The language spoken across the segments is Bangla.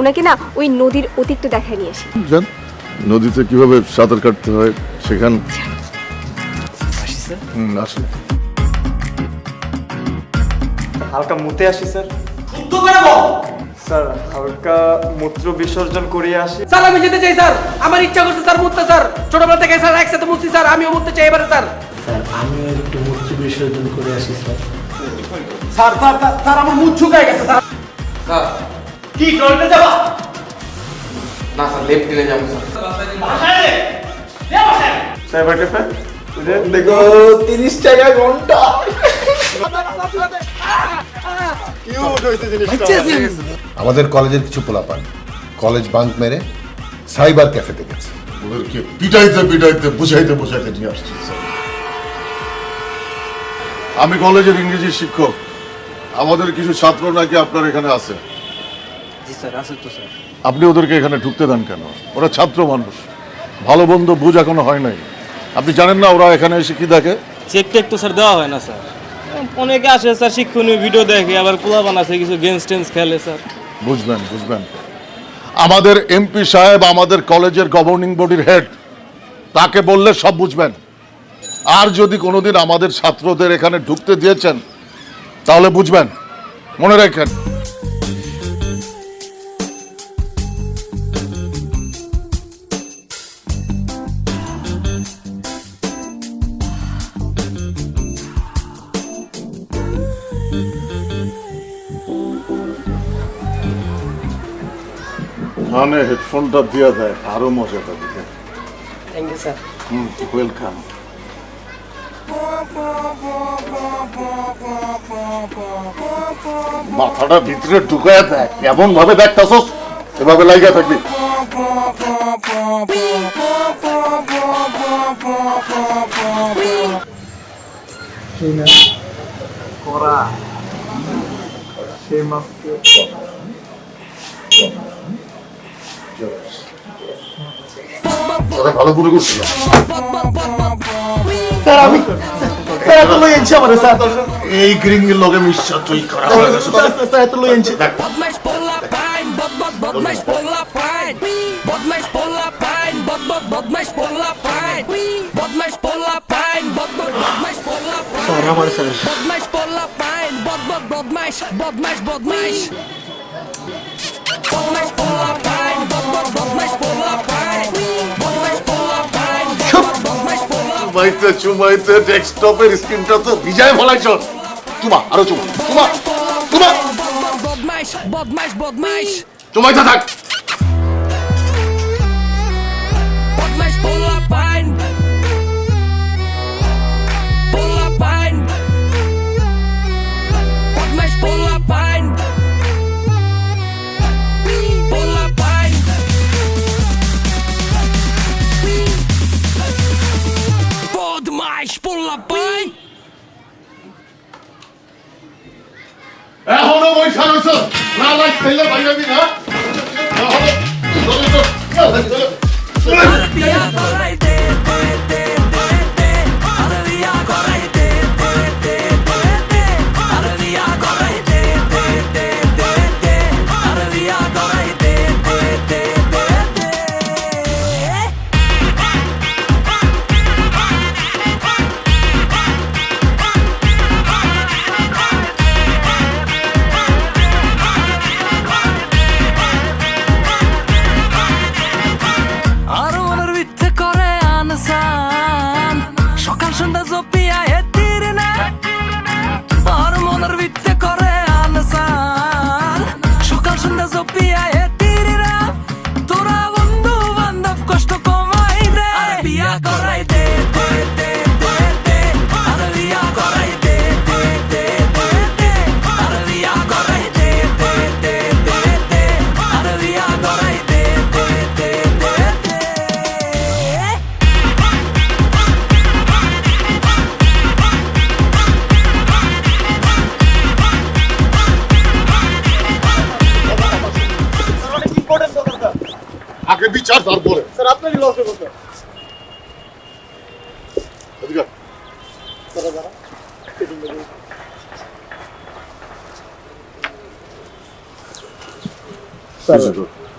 ওনাকে না ওই নদীর অতীত দেখায় নিয়ে আসি। জান নদীতে কীভাবে সাঁতার কাটতে হয় সেখান হুম, হালকা মুতে আসি স্যার। শুদ্ধ করে বল। স্যার হালকা মূত্র বিসর্জন করিয়ে আসি। স্যার আমি যেতে চাই স্যার। আমার ইচ্ছা করছে স্যার মুততে স্যার। ছোটবেলা থেকে স্যার একসাথে মুতছি স্যার। আমিও মুততে চাই এবারে স্যার। স্যার আমিও একটু বিসর্জন করে আসি sir. Sir sir sir, sir আমার মুখ শুকায় গেছে স্যার। স্যার কি টয়লেটে যাবা? না স্যার লেফটিনে যাব স্যার। স্যার বাকি স্যার দেখো তিরিশ টাকা ঘণ্টা। আমাদের কলেজের কিছু পোলাপান। কলেজ বাঙ্ক মেরে সাইবার ক্যাফেতে গেছে ওদেরকে পিটাইতে পিটাইতে বুঝাইতে বুঝাইতে নিয়ে আসছি। আমি কলেজের ইংরেজি শিক্ষক। আমাদের কিছু ছাত্র নাকি আপনার এখানে আছে? স্যার আছে তো স্যার। আপনি ওদেরকে এখানে ঢুকতে দেন কেন? ওরা ছাত্র মানুষ। ভালো বন্ধু বুঝ এখনও হয় নাই। আপনি জানেন না ওরা এখানে এসে কি দেখে? চেক টেক তো স্যার দেওয়া হয় না স্যার। অনেকে আসে স্যার শিক্ষণীয় ভিডিও দেখে আবার পোলাপান আছে কিছু গেমস টেমস খেলে স্যার। বুঝবেন বুঝবেন। আমাদের এমপি সাহেব আমাদের কলেজের গভর্নিং বডির হেড তাকে বললে সব বুঝবেন। আর যদি কোনোদিন আমাদের ছাত্রদের এখানে ঢুকতে দিয়েছেন তাহলে বুঝবেন। মনে রাখেন। কানে হেডফোনটা দিয়ে দেয় আরও মজা পাবে থ্যাংক ইউ স্যার ওয়েলকাম মাথাটা ভিতরে ঢুকায় দেয় কেমন ভাবে দেখতাছস? এভাবে লাগিয়ে থাকবি। করা সেই মাছকে ওরা ভালো করে করছিলাম স্যার আমি স্যার এত লই আনছি আমার স্যার এই গ্রিঙ্গের লগে মিশা তুই খারাপ হয়ে স্যার, এত লই. স্যার আমার sir Botmash pola pine, bot bot botmash, botmash botmash. চুমাইতে চুমাইতে ডেস্কটপের স্ক্রিনটা তো ভিজায় ফলাইছ চুমা আরও চুমা চুমা চুমা। বদমাইশ বদমাইশ botmash. চুমাইতে থাক। এখনও বৈশা রয়েছ না লাগ খেলে বাইরাবি না এখনও চলে তো চলে চলে। Arabia koray de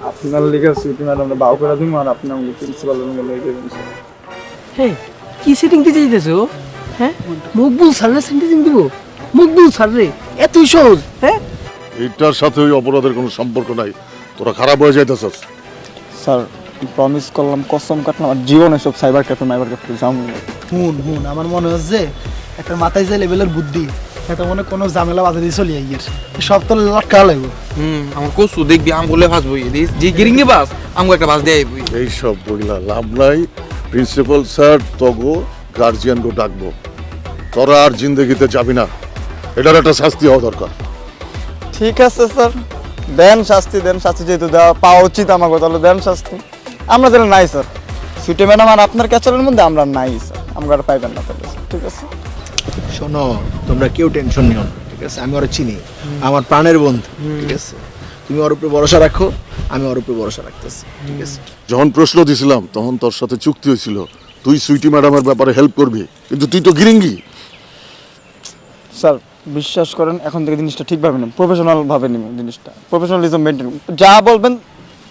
আপনার লিখে সুইটি ম্যাডাম বাউ করে দিন আর আপনি আমাকে প্রিন্সিপাল রুমে যাবেন হ্যাঁ কি সেটিং দিতে চাইতেছো হ্যাঁ? মকবুল স্যারের সেন্টেন্সিং দিব? মকবুল স্যার রে এতই সহজ হ্যাঁ? এটার সাথে ওই অপরাধের কোনো সম্পর্ক নাই। তোরা খারাপ হয়ে যাইতেছস। স্যার প্রমিস করলাম কসম কাটলাম আর জীবনে সব সাইবার ক্যাফে মাইবার ক্যাফে যাব হুন হুন আমার মনে হচ্ছে একটা মাথায় যে লেভেলের বুদ্ধি এটা মনে কোনো ঝামেলা বাজে দিয়ে চলে আইয়ের। সব তো লটকা লাগবে। হুম আমার কসু দেখবি আম বলে ভাসবো যে গিরিঙ্গি বাস আমগো একটা বাস দেয় বই এইসব বললা লাভ নাই। প্রিন্সিপাল স্যার তগো গার্জিয়ানকে ডাকবো। তোরা আর জিন্দগিতে যাবি না। এটার একটা শাস্তি হওয়া দরকার। ঠিক আছে স্যার দেন শাস্তি দেন শাস্তি যেহেতু দেওয়া পাওয়া উচিত আমাকে তাহলে দেন শাস্তি। আমরা তাহলে নাই স্যার। সুইটি ম্যাডাম আর আপনার ক্যাচারের মধ্যে আমরা নাই স্যার। আমরা আর পাইবেন না তাহলে ঠিক আছে? শোনো তোমরা কেউ টেনশন নিও না ঠিক আছে? আমি ওরা চিনি। আমার প্রাণের বন্ধু ঠিক আছে? তুমি ওর উপরে ভরসা রাখো আমি ওর উপরে ভরসা রাখতেছি ঠিক আছে? যখন প্রশ্ন দিছিলাম তখন তোর সাথে চুক্তি হয়েছিল। তুই সুইটি ম্যাডামের ব্যাপারে হেল্প করবি কিন্তু তুই তো গিরিঙ্গি। স্যার বিশ্বাস করেন এখন থেকে জিনিসটা ঠিকভাবে নেন প্রফেশনাল ভাবে নিব জিনিসটা। প্রফেশনালিজম মেনটেন যা বলবেন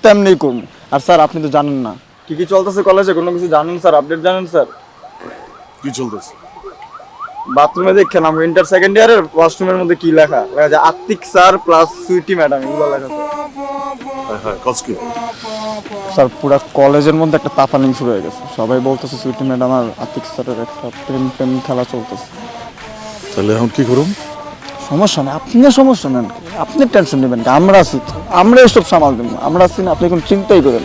তেমনি করুন আর স্যার আপনি তো জানেন না। কি কি চলতেছে কলেজে কোনো কিছু জানেন স্যার? আপডেট জানেন স্যার? কি চলতেছে? বাথরুমে দেখেন আমি ইন্টার সেকেন্ড ইয়ারের ওয়াশরুমের মধ্যে কি লেখা? লেখা আছে আত্মিক স্যার প্লাস সুইটি ম্যাডাম এগুলো লেখা আছে। হ্যাঁ হ্যাঁ স্যার পুরো কলেজের মধ্যে একটা তাফানিং শুরু হয়ে গেছে। সবাই বলতেছে সুইটি ম্যাডাম আর আতিক স্যারের একটা প্রেম প্রেম খেলা চলতেছে। তাহলে এখন কি করুম? সমস্যা নেই। আপনি সমস্যা নেন। আপনি টেনশন নেবেন আমরা আছি তো। আমরা এসব সামাল দেবো আমরা আছি না। আপনি কোনো চিন্তাই করেন।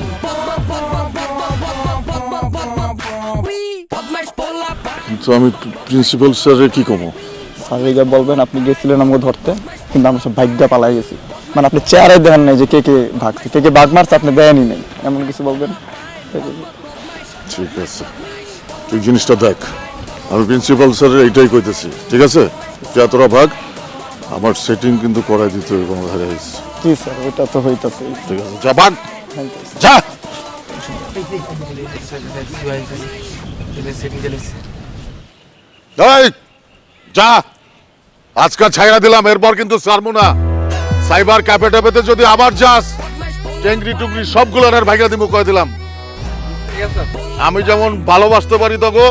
কিন্তু আমি প্রিন্সিপাল স্যারের কি কমো স্যার বলবেন আপনি গেছিলেন আমাকে ধরতে কিন্তু আমরা সব ভাগ্যা পালাই গেছি। মানে আপনি চেয়ারে দেখেন নাই যে কে কে ভাগছে। কে কে বাঘ মারছে আপনি দেয়নি নাই। এমন কিছু বলবেন? ঠিক আছে। তুই জিনিসটা দেখ। আমি প্রিন্সিপাল স্যারের এইটাই কইতেছি। ঠিক আছে? যা তোরা ভাগ? আমার সেটিং কিন্তু করাই দিতে হবে কোনো ধারে জি স্যার ওইটা তো হইতাছে। ঠিক আছে যা ভাগ যা। এই, যা। আজকাল ছাইরা দিলাম এরপর কিন্তু ছাড়বো না। সাইবার ক্যাফে ট্যাফেতে যদি আবার যাস টেংরি টুকরি সবগুলো আর ভাইগা দিব কয়ে দিলাম। আমি যেমন ভালোবাসতে পারি তগো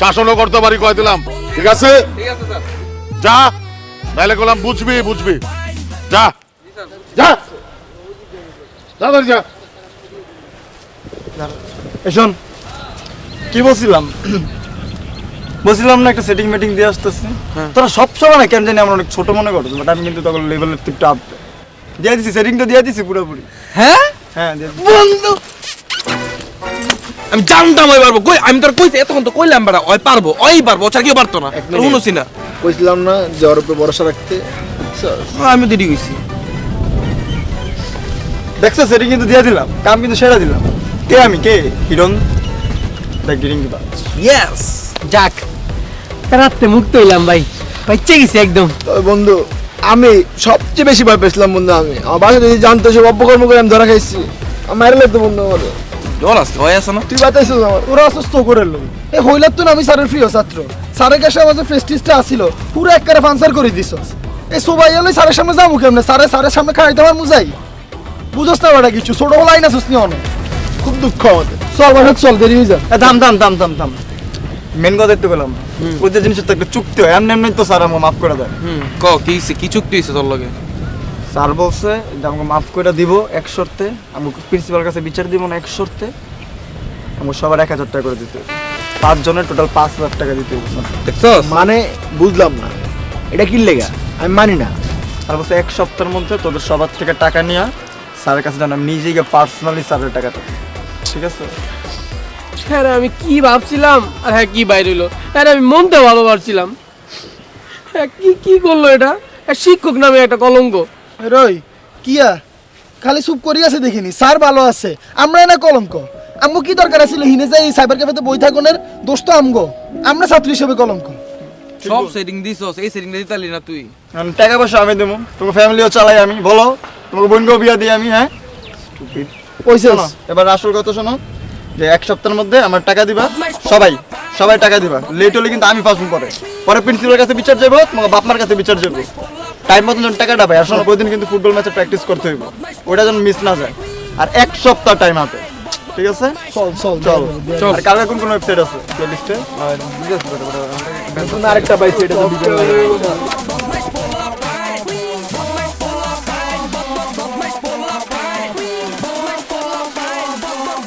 শাসনও করতে পারি কয়ে দিলাম। ঠিক আছে? যা। নাইলে করলাম বুঝবি বুঝবি। যা। যা। তাড়াতাড়ি যা। এ শোন কি বলছিলাম? বলছিলাম না একটা সেটিং মেটিং দিয়ে আসতেছি। তোরা সব সময় না কেন জানি আমরা অনেক ছোট মনে করছ বাট আমি কিন্তু তখন লেভেলের একটু আপ দিয়ে দিছি সেটিং তো দিয়ে দিছি পুরোপুরি। হ্যাঁ? হ্যাঁ। বন্ধু! আমি জানতাম ওই পারব। কই আমি তোর কইতে এতক্ষণ তো কইলাম বেড়া ওই পারব ওই পারব ওছাড়া কেউ পারতো না। শুনুছি না কইছিলাম না ওর উপরে ভরসা রাখতে। আমি দেরি কইছি। দেখছ সেটিং কিন্তু দিয়ে দিলাম কাম কিন্তু সেরা দিলাম। কে আমি? কে? হিরন দ্য গিরিং ইয়েস যাক রাত্রে মুক্ত হইলাম ভাই বাচ্চা গেছি একদম। তবে বন্ধু আমি সবচেয়ে বেশি ভয় পেয়েছিলাম বন্ধু আমি। আমার বাসা যদি জানতো সব অপকর্ম করে আমি ধরা খাইছি। আমার মায়ের লাগতো বন্ধু আমার জল আছে ভয় আছে না? তুই বাতাইছিস আমার? ওরা অসুস্থ করে এলো এ হইলার তো না আমি স্যারের প্রিয় ছাত্র। স্যারের কাছে আমার যে প্রেস্টিজটা আসিল পুরো একবারে ফান্সার করে দিছ। এই সবাই এলো স্যারের সামনে যাব কেমনে? স্যারে স্যারের সামনে খাইতে আমার মুজাই। বুঝোস না বেটা কিছু ছোট বলাই না শুসনি অনেক। খুব দুঃখ আমাদের। চল বাসা চল দেরি হয়ে যা থাম থাম থাম থাম থাম মেন কথা একটু গেলাম ওদের জিনিসের তো একটা চুক্তি হয় এমনি এমনি তো স্যার আমাকে মাফ করে দেয়। ক কি? কি চুক্তি হইছে তোর লগে? স্যার বলছে যে আমাকে মাফ করে দিব এক শর্তে আমাকে প্রিন্সিপাল কাছে বিচার দিব না এক শর্তে আমাকে সবার এক হাজার টাকা করে দিতে হবে পাঁচজনের টোটাল পাঁচ হাজার টাকা দিতে দেখছস? মানে বুঝলাম না। এটা কি লেগা? আমি মানি না। আর বলছে এক সপ্তাহের মধ্যে তোদের সবার থেকে টাকা নিয়ে স্যারের কাছে জানাম নিজেই গিয়ে পার্সোনালি স্যারের টাকাটা ঠিক আছে? হ্যাঁ রে, আমি কি ভাবছিলাম? আর হ্যাঁ কি বাইরে হইল? হ্যাঁ রে, আমি মনতে ভালো ভাবছিলাম হ্যাঁ কি কি করল এটা? এক শিক্ষক নামে একটা কলঙ্ক। রই কিয়া খালি চুপ করি আছে দেখিনি। স্যার ভালো আছে আমরা না কলঙ্ক। আমগো কি দরকার আছিল? হিনে যাই সাইবার ক্যাফেতে বই থাকুনের দোষ তো আমগো আমরা ছাত্র হিসেবে কলঙ্ক। সব সেটিং দিছস এই সেটিং দিতে পারলি না তুই। আমি টাকা পয়সা আমি দেবো তোমাকে ফ্যামিলিও চালাই আমি বলো। তোমাকে বোনকেও বিয়া দিই আমি হ্যাঁ? কইছিস? শোনো এবার আসল কথা শোনো যে এক সপ্তাহের মধ্যে আমার টাকা দিবা। সবাই সবাই টাকা দিবা। লেট হলে কিন্তু আমি ফাঁসবো পরে। পরে প্রিন্সিপালের কাছে বিচার যাব তোমাকে বাপমার কাছে বিচার যাব টাইম মতো যেন টাকাটা পাই আসলে ওই দিন কিন্তু ফুটবল ম্যাচে প্র্যাকটিস করতে হইব। ওইটা যেন মিস না যায়। আর এক সপ্তাহ টাইম হাতে। ঠিক আছে চল চল চল আর কার কোন কোন ওয়েবসাইট আছে প্লেলিস্টে আরেকটা পাইছি এটা তো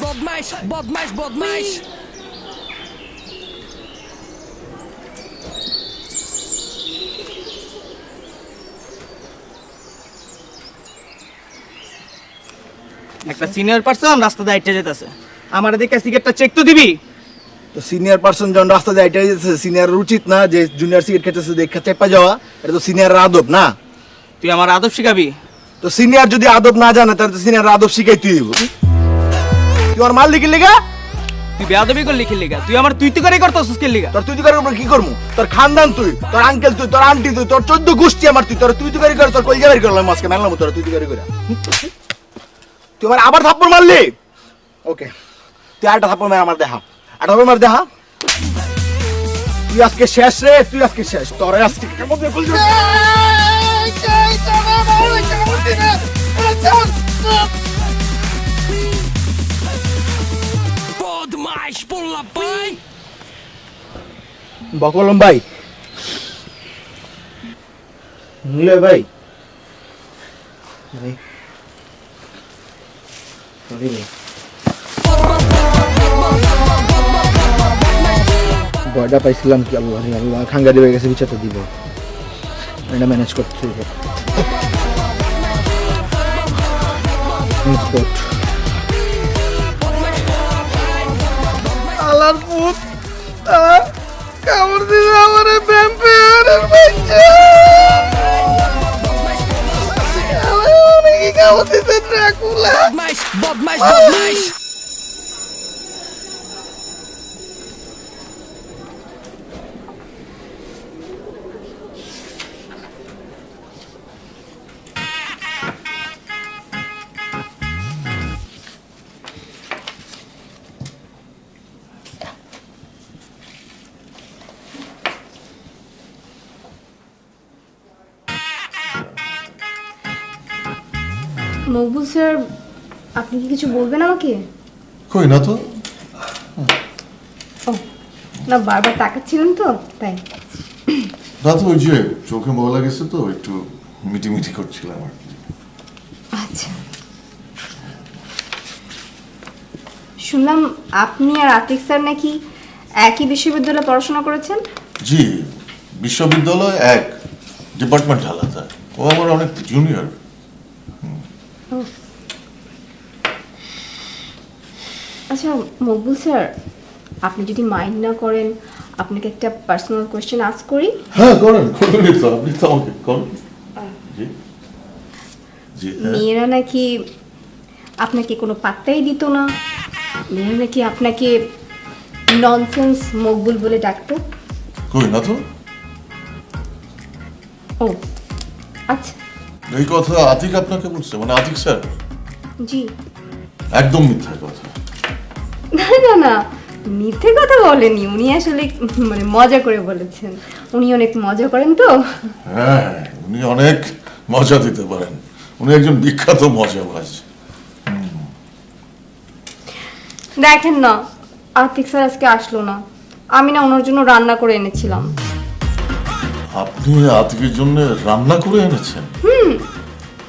বদমাইশ বদমাইশ বদমাইশ একটা সিনিয়র পার্সন রাস্তা দিয়ে হেঁটে যেতেছে আমার দিকে সিগারেটটা চেক তো দিবি। তো সিনিয়র পার্সন যখন রাস্তা দিয়ে এটা যেতেছে সিনিয়র উচিত না যে জুনিয়র সিগারেট খেতেছে দেখে চেপা যাওয়া। এটা তো সিনিয়র আদব না। তুই আমার আদব শিখাবি? তো সিনিয়র যদি আদব না জানে তাহলে তো সিনিয়র আদব শিখাই তুই তুই আমার মাল লিখে লেগা? তুই বেয়াদবি করলি কি লিগা। তুই আমার তুই তুই করে করতেছিস কি লিগা। তোর তুই তুই করে কি করব তোর খানদান তুই তোর আঙ্কেল তুই তোর আন্টি তুই তোর চোদ্দ গোষ্ঠী আমার তুই তোর তুই তুই করে করে তোর কলজা বের করলাম আজকে মেলাম তোর তুই তুই করে করে। তুই আমার আবার থাপ্পড় মারলি? ওকে তুই আরেকটা থাপ্পড় মার আমার দেখা। আরেকটা থাপ্পড় মার দেখা। তুই আজকে শেষ রে তুই আজকে শেষ। তোর আজকে কেমন বকলম ভাই নিলে ভাই। ভাই। সরি ভাই বয়টা পাইছিলাম কি আল্লাহ রে আল্লাহ খাঙ্গারি হয়ে গেছে বিচারটা দিব এটা ম্যানেজ করতে হইব Transport. আলার পুত আহ, কামড় দিলে আমার ভ্যাম্পায়ারের বাচ্চা অনেকে কামড় দিতে ড্রাকুলা বদমাইশ বদমাইশ বদমাইশ মকবুল স্যার আপনি কি কিছু বলবেন আমাকে? কই না তো। ও না বারবার তাকাচ্ছিলেন তো তাই। না তো ওই যে চোখে ময়লা গেছে তো একটু মিটি মিটি করছিলাম আর কি। আচ্ছা। শুনলাম আপনি আর আতিক স্যার নাকি একই বিশ্ববিদ্যালয়ে পড়াশোনা করেছেন? জি বিশ্ববিদ্যালয় এক ডিপার্টমেন্ট আলাদা। ও আমার অনেক জুনিয়র আচ্ছা মকবুল স্যার আপনি যদি মাইন্ড না করেন আপনাকে একটা পার্সোনাল কোয়েশ্চেন আস করি? হ্যাঁ করেন করেন তো আপনি তো আমাকে করেন। হ্যাঁ। মেয়েরা নাকি আপনাকে কোনো পাত্তাই দিত না? মেয়েরা নাকি আপনাকে ননসেন্স মকবুল বলে ডাকতো? কই না তো? ও আচ্ছা। এই কথা আতিক আপনাকে বলছে মানে আতিক স্যার? জি। একদম মিথ্যা কথা। না না। মিথ্যে কথা বলেনি। উনি আসলে মানে মজা করে বলেছেন। উনি অনেক মজা করেন তো। হ্যাঁ উনি অনেক মজা দিতে পারেন। উনি একজন বিখ্যাত মজাবাজ। দেখেন না আর্থিক স্যার আজকে আসলো না। আমি না ওনার জন্য রান্না করে এনেছিলাম। আপনি আতিকের জন্য রান্না করে এনেছেন? হুম।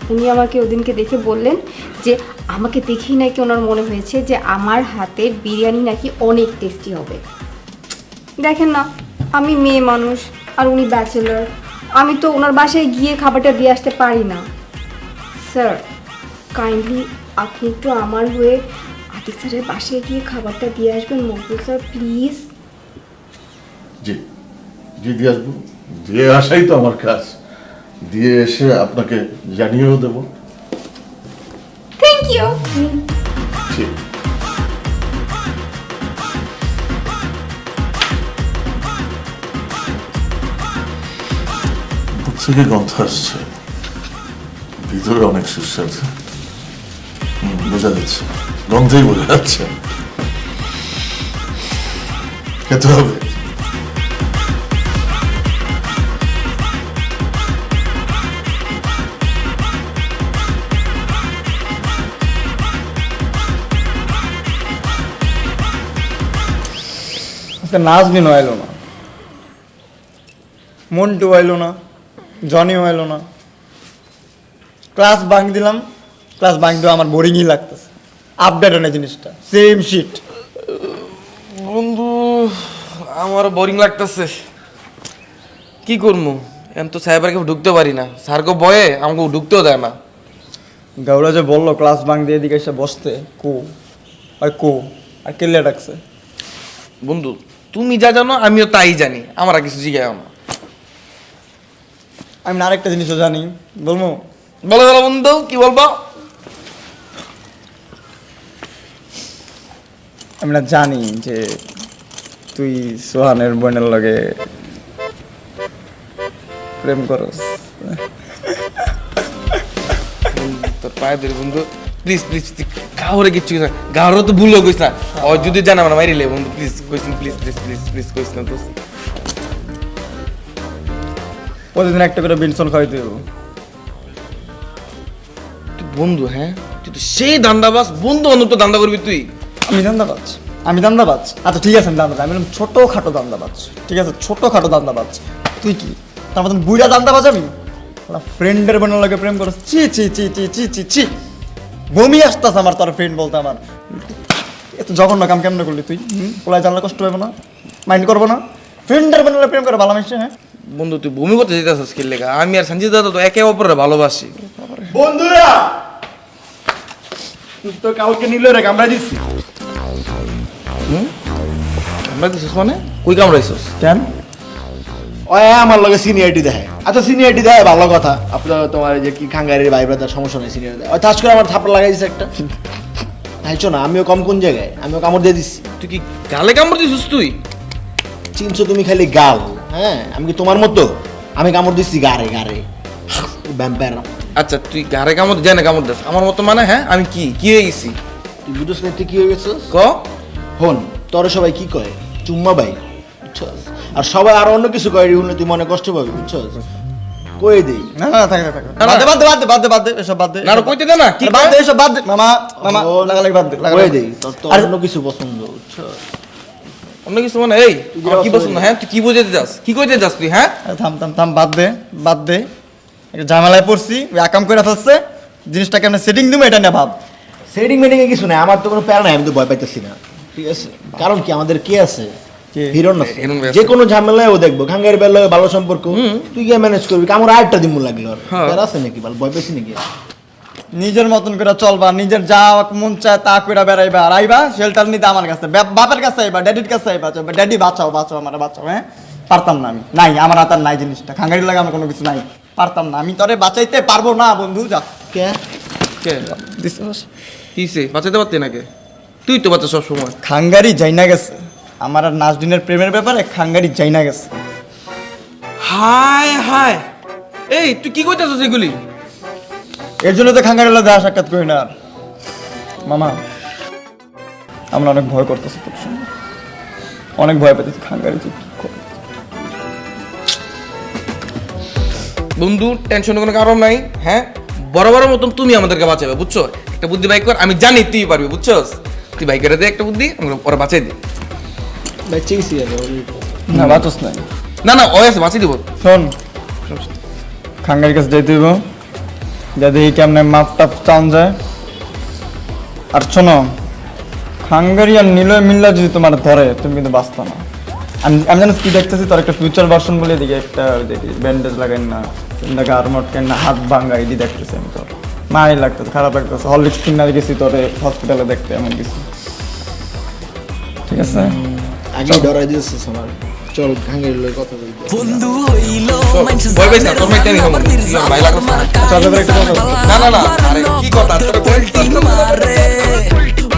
উনি আমাকে ওদিনকে দেখে বললেন যে আমাকে দেখেই নাকি ওনার মনে হয়েছে যে আমার হাতের বিরিয়ানি নাকি অনেক টেস্টি হবে। দেখেন না, আমি মেয়ে মানুষ আর উনি ব্যাচেলার আমি তো ওনার বাসায় গিয়ে খাবারটা দিয়ে আসতে পারি না। স্যার কাইন্ডলি আপনি একটু আমার হয়ে আতিক স্যারের বাসায় গিয়ে খাবারটা দিয়ে আসবেন, মকবুল স্যার প্লিজ জি জি, দিয়ে আসব। দিয়ে আসাই তো আমার কাজ। দিয়ে এসে আপনাকে জানিয়েও দেবো। থ্যাংক ইউ থেকে গন্ধ আসছে ভিতরে অনেক সুস্বাদু বোঝা যাচ্ছে গন্ধেই বোঝা যাচ্ছে খেতে হবে নাজমিনও এলো না। মন্টু এলো না জনিও এলো না। ক্লাস বাঙ্ক দিলাম ক্লাস বাঙ্ক দেওয়া আমার বোরিংই লাগতেছে। আপডেট না জিনিসটা সেম শিট বন্ধু আমার বোরিং লাগতেছে। কি করব এখন তো সাইবারকে ঢুকতে পারি না। স্যারকে বয়ে আমাকে ঢুকতেও দেয় না। গাউরা যে বলল ক্লাস বাঙ্ক দিয়ে এদিকে এসে বসতে কো। আর কো আর কেলে ডাকছে বন্ধু তুমি যা জানো আমিও তাই জানি। আমার আর কিছু জিজ্ঞাসা না। আমি না আরেকটা জিনিসও জানি। বলব বলো বলো বন্ধু কি বলব? আমি না জানি যে তুই সোহানের বোনের লগে প্রেম করস। তোর পায়ে ধরে বন্ধু। প্লিজ প্লিজ কাউরে কিচ্ছু না। গাওয়ারও তো ভুলও কইস না। ও যদি জানা আমার মাইরিলে বন্ধু প্লিজ কইস প্লিজ প্লিজ প্লিজ প্লিজ কইস না তো প্রতিদিন একটা করে বিনসন খাইতে তুই বন্ধু হ্যাঁ? তুই তো সেই দান্দাবাস বন্ধু বান্ধব তো দান্দা করবি তুই। আমি দান্দাবাজ। আমি দান্দাবাজ? আচ্ছা ঠিক আছে আমি দান্দাবাজ। আমি ছোট খাটো দান্দাবাজ। ঠিক আছে ছোট খাটো দান্দাবাজ। তুই কি? তার মতন বুড়া দান্দাবাজ আমি? ফ্রেন্ডের বোনের লগে প্রেম করস। চি চি চি চি চি চি চি বমি আসতাস আমার তোর ফ্রেন্ড বলতে আমার। এত জঘন্য কাম কেমন করলি তুই? পোলায় জানলে কষ্ট হবে না? মাইন্ড করব না? ফ্রেন্ডের বোনের লগে প্রেম করে ভালো মানুষ হ্যাঁ? বন্ধু তুই ভূমি করতে যেতেছিস কি লেখা আমি আর সঞ্জিত দাদা তো একে অপরের ভালোবাসি। বন্ধুরা! তুই তো কাউকে নিল রে কামড়া দিচ্ছি আমরা দিছিস মানে? কই কামড়াইছিস? কেন? ওই আমার লগে সিনিয়রিটি দেয় আচ্ছা সিনিয়রিটি দেয় ভালো কথা। আপনার তোমার যে কি খাঙ্গারির ভাই ব্রাদার সমস্যা নেই সিনিয়র দেয় ওই তাজ করে আমার থাপড় লাগাই দিছে একটা। আইছো না আমিও কম কোন জায়গায়? আমিও কামড় দিয়ে দিচ্ছি তুই কি গালে কামড় দিছিস তুই? চিনছো তুমি খালি গাল হ্যাঁ? আমি কি তোমার মতো? আমি কামড় দিচ্ছি গারে গারে। ব্যাম্পায়ার আচ্ছা তুই গারে কামড় জানে কামড় দিস। আমার মতো মানে হ্যাঁ? আমি কি কি হয়ে গেছি? তুই বুঝোস না তুই কি হয়ে গেছিস? ক? হন তোরে সবাই কি কয়? চুম্মা ভাই। বুঝছস আর সবাই আর অন্য কিছু কয় রিউনে তুই মনে কষ্ট পাবি বুঝছস কই দেই। না না থাকে থাকে বাদ দে বাদ দে বাদ দে বাদ দে বাদ দে এসব বাদ দে। না আরও কইতে দে না কি বাদ দে এসব বাদ দে। মামা মামা লাগালাগি বাদ দে কই দেই তোর তো অন্য কিছু পছন্দ বুঝছস অন্য কিছু মানে এই কি পছন্দ? হ্যাঁ তুই কি বুঝাতে যাস কি কইতে যাস তুই হ্যাঁ? থাম থাম থাম বাদ দে বাদ দে। ঝামেলায় পড়ছি আকাম করে ফেলছে জিনিসটা কেমন সেটিং দিব এটা না ভাব। সেটিং মেটিং এ কিছু নাই আমার তো কোনো প্যারা নাই আমি তো ভয় পাইতেছি না। ঠিক আছে? কারণ কি আমাদের কে আছে? যে কোনো ঝামেলায় ও দেখব খাঙ্গার বেলা ভালো সম্পর্ক। তুই গিয়ে ম্যানেজ করবি আমার আরেকটা দিন লাগল। আর হ্যাঁ। আছে নাকি? ভালো ভয় পাইছি নাকি? নিজের মতন করে চলবা নিজের যা মন চায় তা করে বেড়াইবা। আর আইবা শেল্টার নিতে আমার কাছে। বাপের কাছে আইবা ড্যাডির কাছে আইবা। ড্যাডি বাঁচাও বাঁচাও আমার বাঁচাও হ্যাঁ? পারতাম না আমি। নাই আমার হাত আর নাই জিনিসটা। খাঙ্গারি লাগে আমার কোনো কিছু নাই। পারতাম না। আমি তোরে বাঁচাইতে পারব না বন্ধু যা। কে? কে? কিসে বাঁচাতে পারতি নাকি? তুই তো বাচ্চা সব সময় খাঙ্গারি যাইনা গেছে। আমার আর নাজদিনের প্রেমের ব্যাপারে খাঙ্গারি যাইনা গেছে। হায় হায়। এই তুই কি কইতাছিস এগুলি? এর জন্য তো খাঙ্গারি হলে দেখা সাক্ষাৎ করি না আর। মামা আমরা অনেক ভয় করতেছি তোর সঙ্গে। অনেক ভয় পেতেছি খাঙ্গারি তুই কি করবি? বন্ধু টেনশনের কোনো কারণ নাই হ্যাঁ? বড় বড় মতন তুমি আমাদেরকে বাঁচাবে বুঝছ? একটা বুদ্ধি বাইক কর আমি জানি তুই পারবি বুঝছ তুই বাইক করে দে একটা বুদ্ধি আমরা পরে বাঁচাই দিই। বাচ্চা গেছি আর না বাঁচস নাই না না ও আছে বাঁচিয়ে দিব শোন খাঙ্গারির কাছে যাইতে হইব যাতে এই কেমনে মাপ টাপ চান যায় আর শোনো খাঙ্গারি আর নীলয় মিল্লা যদি তোমার ধরে তুমি কিন্তু বাঁচতো না আমি আমি জানো কি দেখতেছি তোর একটা ফিউচার ভার্সন বলে দিকে একটা দেখি ব্যান্ডেজ লাগাই না কিংবা গার মটকেন না হাত ভাঙ্গা এটি দেখতেছি আমি তোর মাই লাগতেছে খারাপ লাগতেছে হরলিক্স কিনারে গেছি তোরে হসপিটালে দেখতে এমন কিছু ঠিক আছে আগে ডরাই দিয়েছিস আমার চল লয়ে কথা বলবি বন্ধু হইল মানুষ না, তোর ভাই চল, একটা কথা না, না, না, আরে কি কথা? তোর মারে।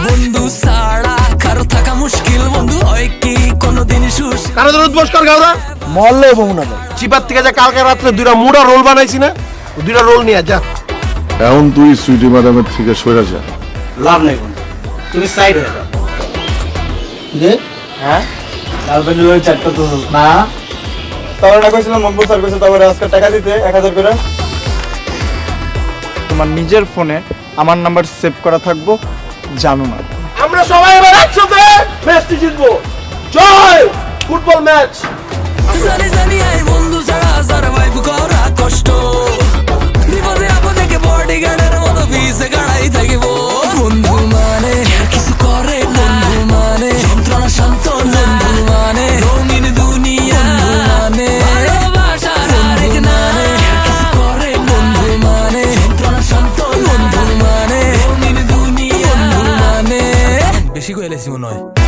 বন্ধু সাড়া কারও থাকা মুশকিল। বন্ধু হয় কি কোনোদিন সুশ কারও তোর উদ্বোস কর গাওরা মরলে বমুনা চিপার থেকে যা কালকে রাত্রে দুইটা মুড়া রোল বানাইছি না ওই দুইটা রোল নিয়ে যা। এখন তুই সুইটি ম্যাডামের থেকে সরে যা। লাভ নেই বন্ধু। তুমি সাইড হয়ে যাও। যে হ্যাঁ? গার্লফ্রেন্ডের ওই চ্যাট করতেছিস না। তারপরে না কইছিলাম মকবুল স্যার কইছে তারপরে আজকে টাকা দিতে এক হাজার করে। তোমার নিজের ফোনে আমার নাম্বার সেভ করা থাকব জানো না। আমরা সবাই এবার একসাথে ম্যাচটি জিতবো। জয়! ফুটবল ম্যাচ জানি জানি আই বন্ধু ছাড়া সারভাইভ করা কষ্ট। বিপদে আপদে কে বডি গার্ডের মতো পিছে গাড়াই থাকিব। বেশি কইলেছি মনে